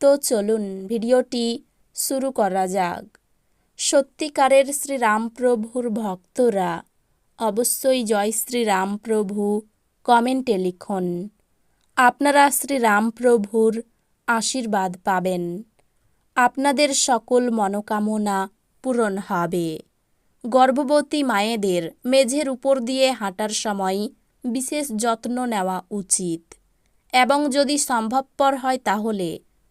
তো চলুন ভিডিওটি শুরু করা যাক। সত্যিকারের শ্রীরামপ্রভুর ভক্তরা অবশ্যই জয় শ্রীরামপ্রভু কমেন্টে লিখুন। আপনারা শ্রীরামপ্রভুর আশীর্বাদ পাবেন। আপনাদের সকল মনোকামনা পূরণ হবে। গর্ভবতী মায়েদের মেঝের উপর দিয়ে হাঁটার সময় বিশেষ যত্ন নেওয়া উচিত। এবং যদি সম্ভবপর হয় তাহলে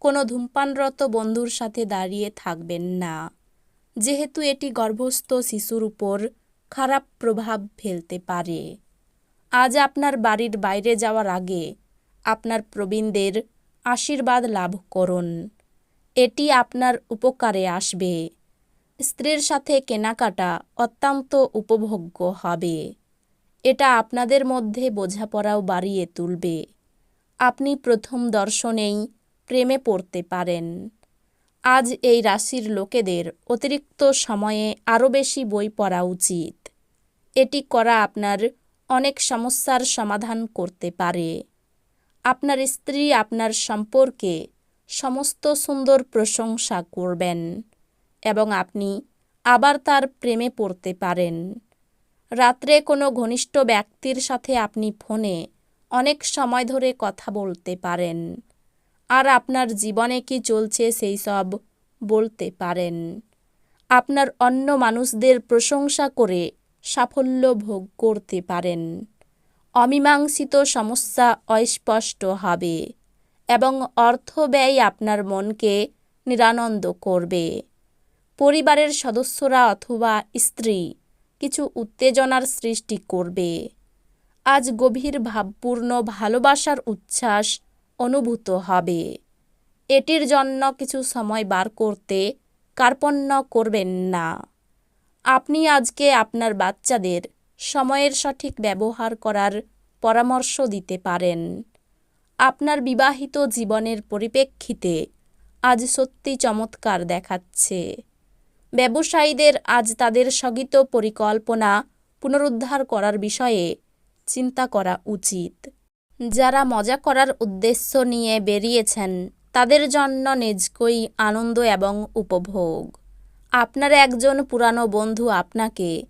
কোনো ধূমপানরত বন্ধুর সাথে দাঁড়িয়ে থাকবেন না। যেহেতু এটি গর্ভস্থ শিশুর উপর খারাপ প্রভাব ফেলতে পারে। আজ আপনার বাড়ির বাইরে যাওয়ার আগে আপনার প্রবীণদের আশীর্বাদ লাভ করুন। এটি আপনার উপকারে আসবে। স্ত্রীর সাথে কেনাকাটা অত্যন্ত উপভোগ্য হবে। এটা আপনাদের মধ্যে বোঝাপড়াও বাড়িয়ে তুলবে। আপনি প্রথম দর্শনেই প্রেমে পড়তে পারেন। আজ এই রাশির লোকেদের অতিরিক্ত সময়ে আরও বেশি বই পড়া উচিত। এটি করা আপনার অনেক সমস্যার সমাধান করতে পারে। আপনার স্ত্রী আপনার সম্পর্কে সমস্ত সুন্দর প্রশংসা করবেন এবং আপনি আবার তার প্রেমে পড়তে পারেন। রাত্রে কোনো ঘনিষ্ঠ ব্যক্তির সাথে আপনি ফোনে অনেক সময় ধরে কথা বলতে পারেন। আর আপনার জীবনে কি চলছে সেই সব বলতে পারেন। আপনার অন্য মানুষদের প্রশংসা করে সাফল্য ভোগ করতে পারেন। অমীমাংসিত সমস্যা অস্পষ্ট হবে এবং অর্থ ব্যয় আপনার মনকে নিরানন্দ করবে। পরিবারের সদস্যরা অথবা স্ত্রী কিছু উত্তেজনার সৃষ্টি করবে। আজ গভীর ভাবপূর্ণ ভালোবাসার উচ্ছ্বাস অনুভূত হবে। এটির জন্য কিছু সময় বার করতে কার্পণ্য করবেন না। আপনি আজকে আপনার বাচ্চাদের সময়ের সঠিক ব্যবহার করার পরামর্শ দিতে পারেন। আপনার বিবাহিত জীবনের পরিপ্রেক্ষিতে আজ সত্যি চমৎকার দেখাচ্ছে। ব্যবসায়ীদের আজ তাদের স্থগিত পরিকল্পনা পুনরুদ্ধার করার বিষয়ে চিন্তা করা উচিত। যারা মজা করার উদ্দেশ্য নিয়ে বেরিয়েছেন, তাদের জন্য নিজকই আনন্দ এবং উপভোগ। আপনার একজন পুরানো বন্ধু আপনাকে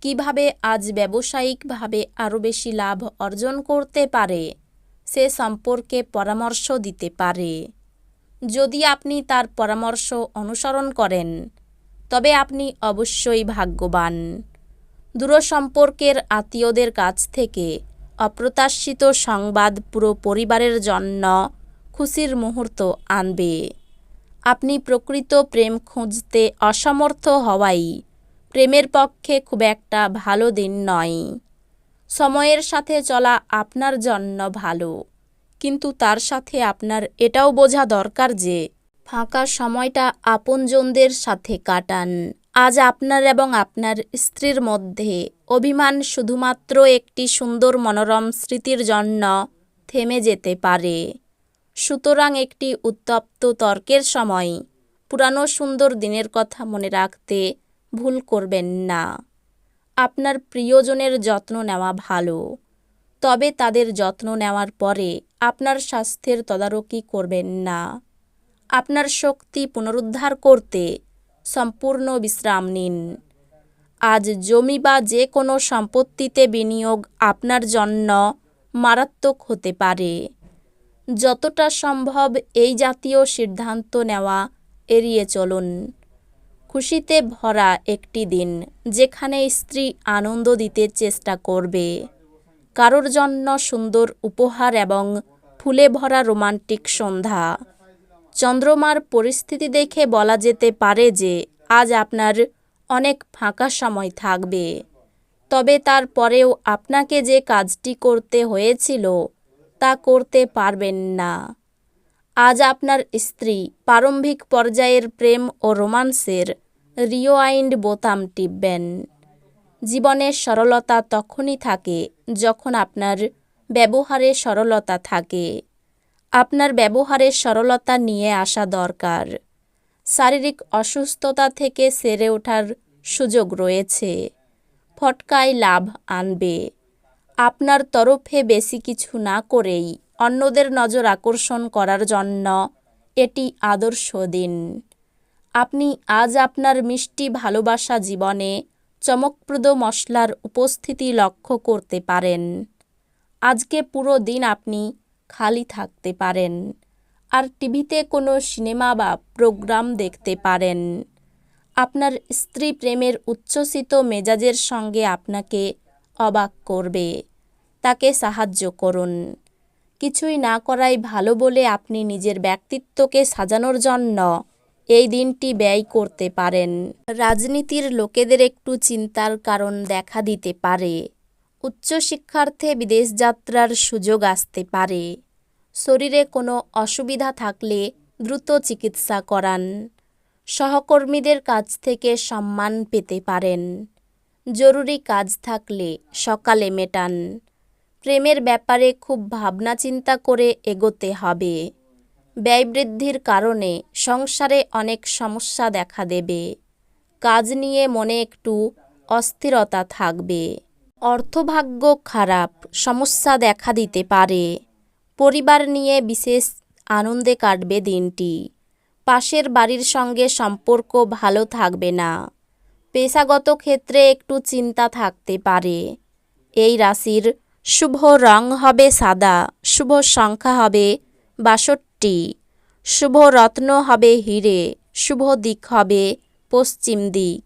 কীভাবে আজ ব্যবসায়িকভাবে আরও বেশি লাভ অর্জন করতে পারে, সে সম্পর্কে পরামর্শ দিতে পারে। যদি আপনি তার পরামর্শ অনুসরণ করেন, তবে আপনি অবশ্যই ভাগ্যবান। দূরসম্পর্কের আত্মীয়দের কাছ থেকে অপ্রত্যাশিত সংবাদ পুরো পরিবারের জন্য খুশির মুহূর্ত আনবে। আপনি প্রকৃত প্রেম খুঁজতে অসমর্থ হওয়াই প্রেমের পক্ষে খুব একটা ভালো দিন নয়। সময়ের সাথে চলা আপনার জন্য ভালো, কিন্তু তার সাথে আপনার এটাও বোঝা দরকার যে ফাঁকা সময়টা আপনজনদের সাথে কাটান। আজ আপনার এবং আপনার স্ত্রীর মধ্যে অভিমান শুধুমাত্র একটি সুন্দর মনোরম স্মৃতির জন্য থেমে যেতে পারে। সুতরাং একটি উত্তপ্ত তর্কের সময় পুরানো সুন্দর দিনের কথা মনে রাখতে ভুল করবেন না। আপনার প্রিয়জনের যত্ন নেওয়া ভালো। তবে তাদের যত্ন নেওয়ার পরে আপনার স্বাস্থ্যের তদারকি করবেন না। আপনার শক্তি পুনরুদ্ধার করতে সম্পূর্ণ বিশ্রাম নিন। আজ জমি বা যে কোনো সম্পত্তিতে বিনিয়োগ আপনার জন্য মারাত্মক হতে পারে। যতটা সম্ভব এই জাতীয় সিদ্ধান্ত নেওয়া এড়িয়ে চলুন। খুশিতে ভরা একটি দিন যেখানে স্ত্রী আনন্দ দিতে চেষ্টা করবে। কারোর জন্য সুন্দর উপহার এবং ফুলে ভরা রোমান্টিক সন্ধ্যা। চন্দ্রমার পরিস্থিতি দেখে বলা যেতে পারে যে, আজ আপনার অনেক ফাঁকা সময় থাকবে। তবে তারপরেও আপনাকে যে কাজটি করতে হয়েছিল, তা করতে পারবেন না। আজ আপনার স্ত্রী প্রারম্ভিক পর্যায়ের প্রেম ও রোমান্সের রিওয়াইন্ড বোতাম টিপবেন। জীবনের সরলতা তখনই থাকে যখন আপনার ব্যবহারে সরলতা থাকে। আপনার ব্যবহারের সরলতা নিয়ে আসা দরকার। শারীরিক অসুস্থতা থেকে সেরে ওঠার সুযোগ রয়েছে। ফটকায় লাভ আনবে। আপনার তরফে বেশি কিছু না করেই অন্যদের নজর আকর্ষণ করার জন্য এটি আদর্শ দিন। আপনি আজ আপনার মিষ্টি ভালোবাসা জীবনে চমকপ্রদ মশলার উপস্থিতি লক্ষ্য করতে পারেন। আজকে পুরো দিন আপনি খালি থাকতে পারেন। আর টিভিতে কোনো সিনেমা বা প্রোগ্রাম দেখতে পারেন। আপনার স্ত্রী প্রেমের উচ্ছ্বসিত মেজাজের সঙ্গে আপনাকে অবাক করবে। তাকে সাহায্য করুন। কিছুই না করাই ভালো বলে আপনি নিজের ব্যক্তিত্বকে সাজানোর জন্য এই দিনটি ব্যয় করতে পারেন। রাজনীতির লোকেদের একটু চিন্তার কারণ দেখা দিতে পারে। উচ্চশিক্ষার্থে বিদেশ যাত্রার সুযোগ আসতে পারে। শরীরে কোনো অসুবিধা থাকলে দ্রুত চিকিৎসা করান। সহকর্মীদের কাছ থেকে সম্মান পেতে পারেন। জরুরি কাজ থাকলে সকালে মেটান। প্রেমের ব্যাপারে খুব ভাবনা চিন্তা করে এগোতে হবে। ব্যয় বৃদ্ধির কারণে সংসারে অনেক সমস্যা দেখা দেবে। কাজ নিয়ে মনে একটু অস্থিরতা থাকবে। অর্থভাগ্য খারাপ, সমস্যা দেখা দিতে পারে। পরিবার নিয়ে বিশেষ আনন্দে কাটবে দিনটি। পাশের বাড়ির সঙ্গে সম্পর্ক ভালো থাকবে না। পেশাগত ক্ষেত্রে একটু চিন্তা থাকতে পারে। এই রাশির শুভ রং হবে সাদা, শুভ সংখ্যা হবে বাষট্টি। শুভ রত্ন হবে হিরে, শুভ দিক হবে পশ্চিম দিক।